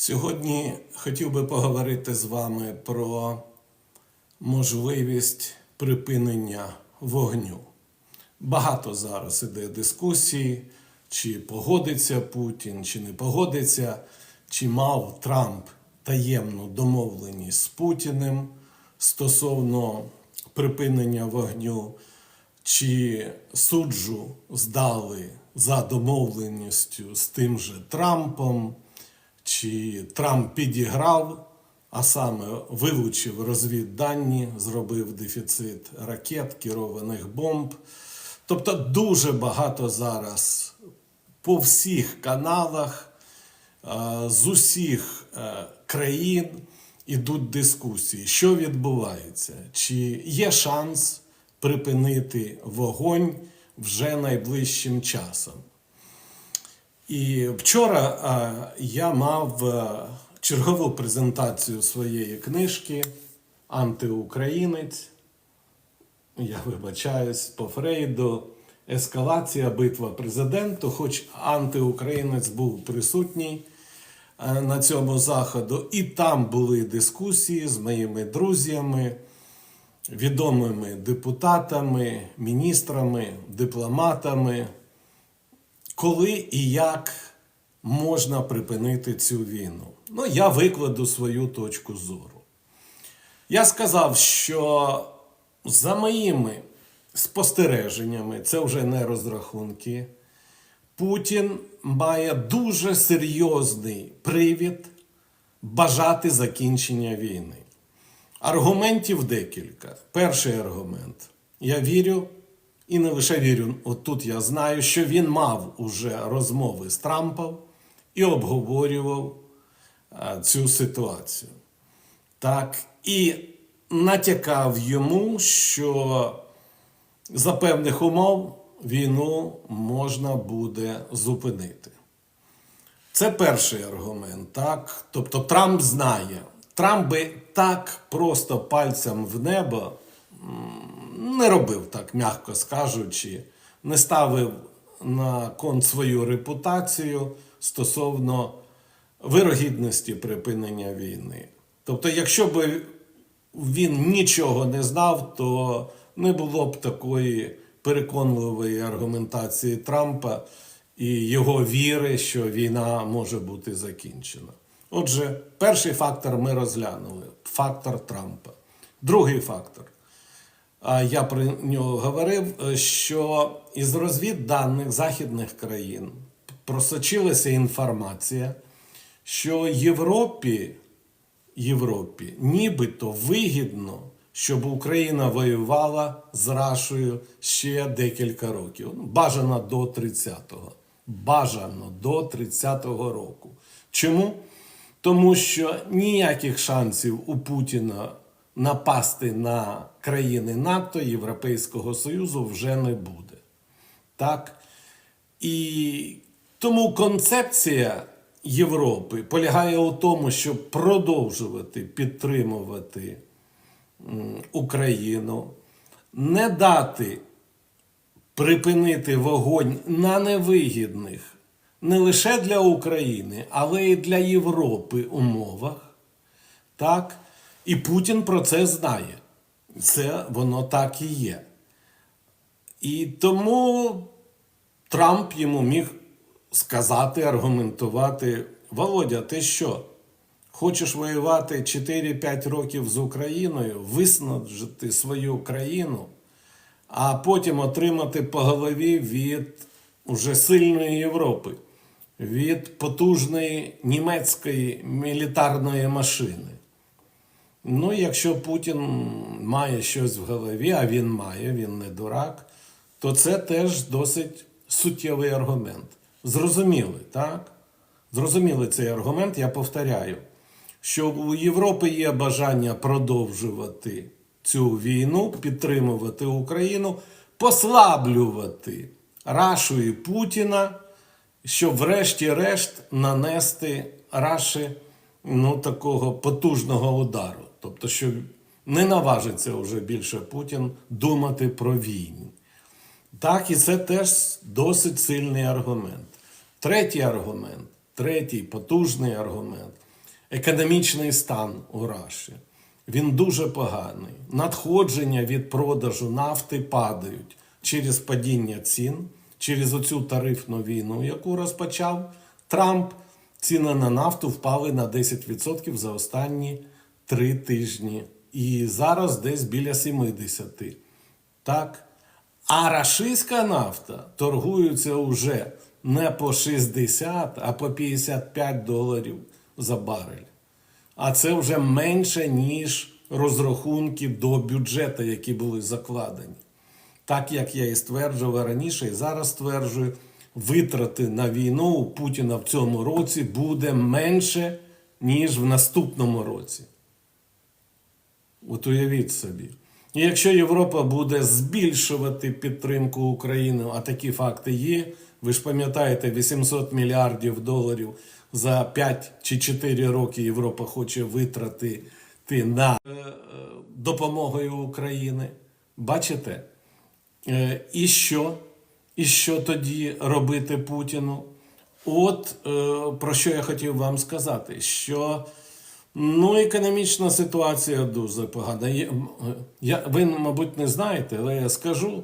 Сьогодні хотів би поговорити з вами про можливість припинення вогню. Багато зараз іде дискусій, чи погодиться Путін, чи не погодиться, чи мав Трамп таємну домовленість з Путіним стосовно припинення вогню, чи суджу здали за домовленістю з тим же Трампом, чи Трамп підіграв, а саме вилучив розвіддані, зробив дефіцит ракет, керованих бомб. Тобто дуже багато зараз по всіх каналах е, з усіх е, країн ідуть дискусії, що відбувається, чи є шанс припинити вогонь вже найближчим часом. І вчора я мав е, чергову презентацію своєї книжки Антиукраїнець. Я вибачаюсь по Фрейду. Ескалація битва президенту, хоч антиукраїнець був присутній е, на цьому заходу, і там були дискусії з моїми друзями, відомими депутатами, міністрами, дипломатами коли і як можна припинити цю війну. Ну, я викладу свою точку зору. Я сказав, що за моїми спостереженнями, це вже не розрахунки, Путін має дуже серйозний привід бажати закінчення війни. Аргументів декілька. Перший аргумент. Я вірю і не лише вірю, от тут я знаю, що він мав уже розмови з Трампом і обговорював цю ситуацію. Так, і натякав йому, що за певних умов війну можна буде зупинити. Це перший аргумент, так? Тобто Трамп знає. Трамп би так просто пальцем в небо не робив так, м'яко скажучи, не ставив на кон свою репутацію стосовно вирогідності припинення війни. Тобто, якщо б він нічого не знав, то не було б такої переконливої аргументації Трампа і його віри, що війна може бути закінчена. Отже, перший фактор ми розглянули фактор Трампа. Другий фактор. Я про нього говорив, що із розвідданих західних країн просочилася інформація, що Європі, Європі нібито вигідно, щоб Україна воювала з Рашою ще декілька років. Ну, Бажано до 30-го. Бажано до 30-го року. Чому? Тому що ніяких шансів у Путіна напасти на країни НАТО, Європейського Союзу вже не буде. Так? І тому концепція Європи полягає у тому, щоб продовжувати підтримувати Україну, не дати припинити вогонь на невигідних не лише для України, але й для Європи умовах. Так? І Путін про це знає. Це воно так і є. І тому Трамп йому міг сказати, аргументувати: Володя, ти що? Хочеш воювати 4-5 років з Україною, виснажити свою країну, а потім отримати по голові від уже сильної Європи, від потужної німецької мілітарної машини. Ну, якщо Путін має щось в голові, а він має, він не дурак, то це теж досить суттєвий аргумент. Зрозуміли, так? Зрозуміли цей аргумент, я повторяю, що у Європи є бажання продовжувати цю війну, підтримувати Україну, послаблювати Рашу і Путіна, щоб, врешті-решт, нанести Раші ну, такого потужного удару. Тобто, що не наважиться вже більше Путін думати про війну. Так, і це теж досить сильний аргумент. Третій аргумент, третій потужний аргумент економічний стан у Раші. Він дуже поганий. Надходження від продажу нафти падають через падіння цін, через оцю тарифну війну, яку розпочав Трамп. Ціни на нафту впали на 10% за останні три тижні. І зараз десь біля 70. Так? А рашистська нафта торгується вже не по 60, а по 55 доларів за барель. А це вже менше, ніж розрахунки до бюджету, які були закладені. Так як я і стверджував раніше, і зараз стверджую, витрати на війну у Путіна в цьому році буде менше, ніж в наступному році. От уявіть собі. І якщо Європа буде збільшувати підтримку України, а такі факти є, ви ж пам'ятаєте, 800 мільярдів доларів за 5 чи 4 роки Європа хоче витратити на е, е, допомогою України. Бачите? Е, І що? І що тоді робити Путіну? От е, про що я хотів вам сказати, що ну, економічна ситуація дуже погана. Е, Я, ви, мабуть, не знаєте, але я скажу.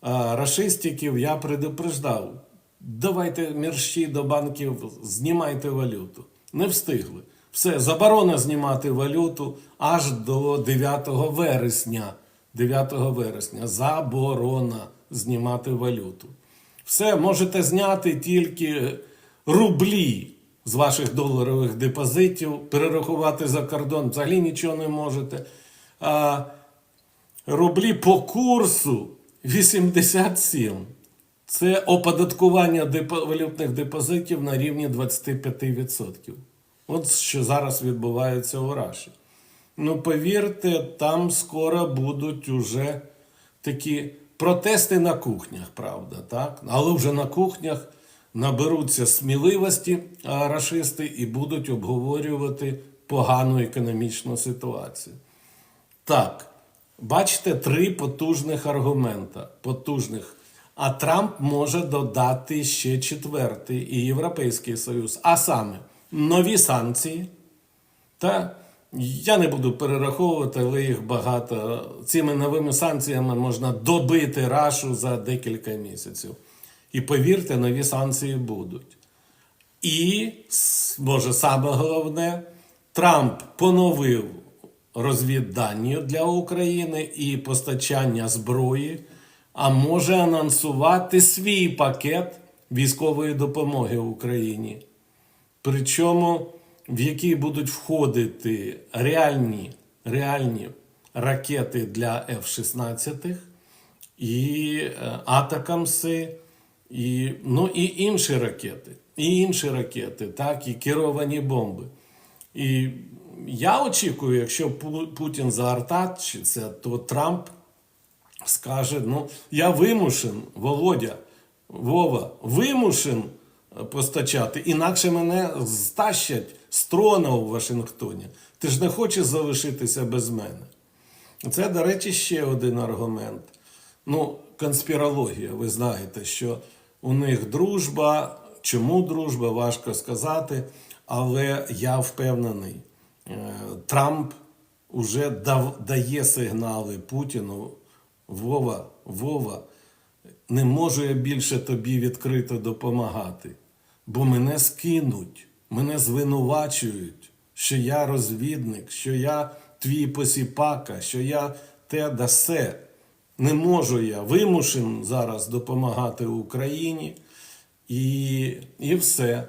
А, рашистиків я предупреждав. Давайте мерщі до банків, знімайте валюту. Не встигли. Все, заборона знімати валюту аж до 9 вересня. 9 вересня заборона знімати валюту. Все, можете зняти тільки рублі з ваших доларових депозитів, перерахувати за кордон, взагалі нічого не можете. А рублі по курсу 87. Це оподаткування валютних депозитів на рівні 25%. От що зараз відбувається у Раші. Ну, повірте, там скоро будуть уже такі протести на кухнях, правда, так? Але вже на кухнях наберуться сміливості рашисти і будуть обговорювати погану економічну ситуацію. Так, бачите, три потужних аргумента. Потужних. А Трамп може додати ще четвертий і Європейський Союз. А саме нові санкції. Та я не буду перераховувати, але їх багато. Цими новими санкціями можна добити рашу за декілька місяців. І повірте, нові санкції будуть. І, може, саме головне, Трамп поновив розвіддані для України і постачання зброї, а може анонсувати свій пакет військової допомоги Україні. Причому в який будуть входити реальні, реальні ракети для F-16 і е, Атакамси, і, ну, і інші ракети, і інші ракети, так, і керовані бомби. І я очікую, якщо Путін заартачиться, то Трамп скаже: ну, я вимушен, Володя, Вова, вимушен постачати, інакше мене стащать з трона у Вашингтоні. Ти ж не хочеш залишитися без мене. Це, до речі, ще один аргумент. Ну, конспірологія, ви знаєте, що у них дружба. Чому дружба, важко сказати, але я впевнений, е, Трамп уже дав, дає сигнали Путіну. Вова, Вова, не можу я більше тобі відкрито допомагати, бо мене скинуть, мене звинувачують, що я розвідник, що я твій посіпака, що я те да се. Не можу я вимушен зараз допомагати Україні і, і все.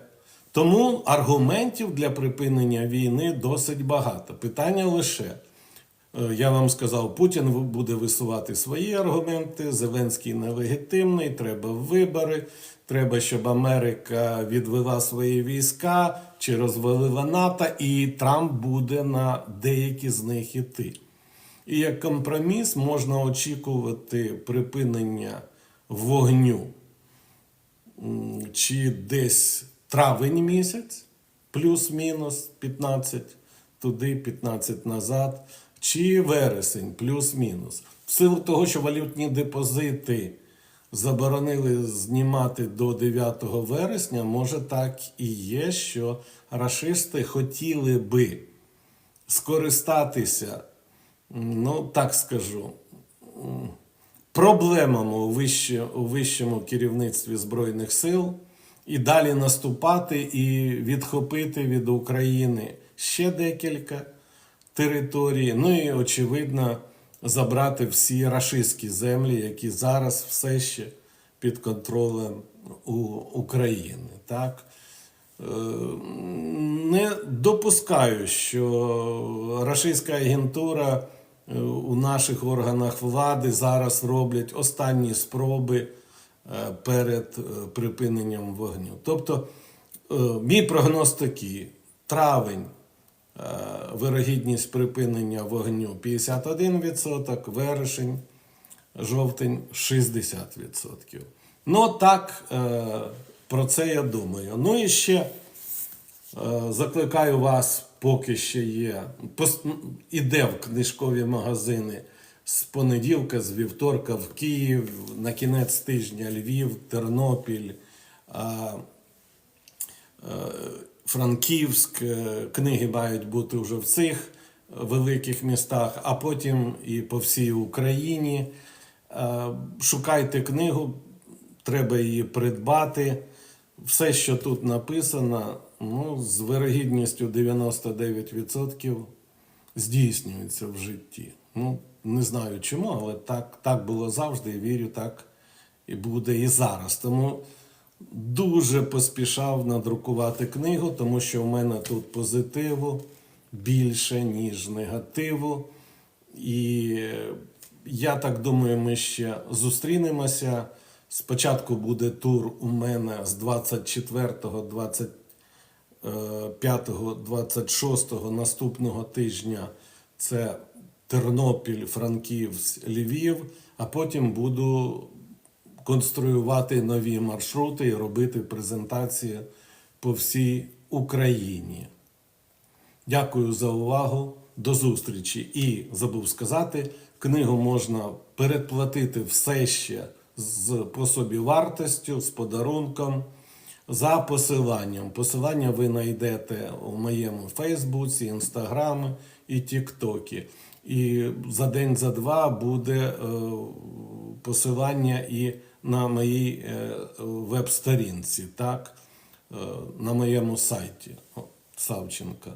Тому аргументів для припинення війни досить багато. Питання лише. Е, Я вам сказав, Путін буде висувати свої аргументи. Зеленський нелегітимний, треба вибори. Треба, щоб Америка відвела свої війська чи розвалила НАТО, і Трамп буде на деякі з них іти. І як компроміс можна очікувати припинення вогню чи десь травень місяць, плюс-мінус 15 туди, 15 назад, чи вересень, плюс-мінус. В силу того, що валютні депозити заборонили знімати до 9 вересня, може так і є, що рашисти хотіли би скористатися, ну так скажу, проблемами у, вище, у вищому керівництві Збройних сил і далі наступати і відхопити від України ще декілька територій. Ну і очевидно забрати всі рашистські землі, які зараз все ще під контролем у України. Так? Е, Не допускаю, що рашистська агентура е, у наших органах влади зараз роблять останні спроби е, перед припиненням вогню. Тобто, мій прогноз такий: травень. Е, Вирогідність припинення вогню 51%, вересень, жовтень 60%. Ну, так, е, про це я думаю. Ну і ще е, закликаю вас, поки ще є. Іде в книжкові магазини з понеділка, з вівторка в Київ, на кінець тижня Львів, Тернопіль. Франківськ, е, книги мають бути вже в цих великих містах, а потім і по всій Україні. Е, Шукайте книгу, треба її придбати. Все, що тут написано, ну, з вирогідністю 99% здійснюється в житті. Ну, не знаю чому, але так, так було завжди і вірю, так і буде і зараз. Тому дуже поспішав надрукувати книгу, тому що в мене тут позитиву більше, ніж негативу. І я так думаю, ми ще зустрінемося. Спочатку буде тур у мене з 24 25 26 наступного тижня. Це Тернопіль, Франківськ, Львів, а потім буду конструювати нові маршрути і робити презентації по всій Україні. Дякую за увагу. До зустрічі. І забув сказати, книгу можна передплатити все ще з по собі вартістю, з подарунком, за посиланням. Посилання ви знайдете у моєму Фейсбуці, Інстаграмі і Тіктокі. І за день, за два буде е, посилання і на моїй е, веб-сторінці, так, е, на моєму сайті Савченка.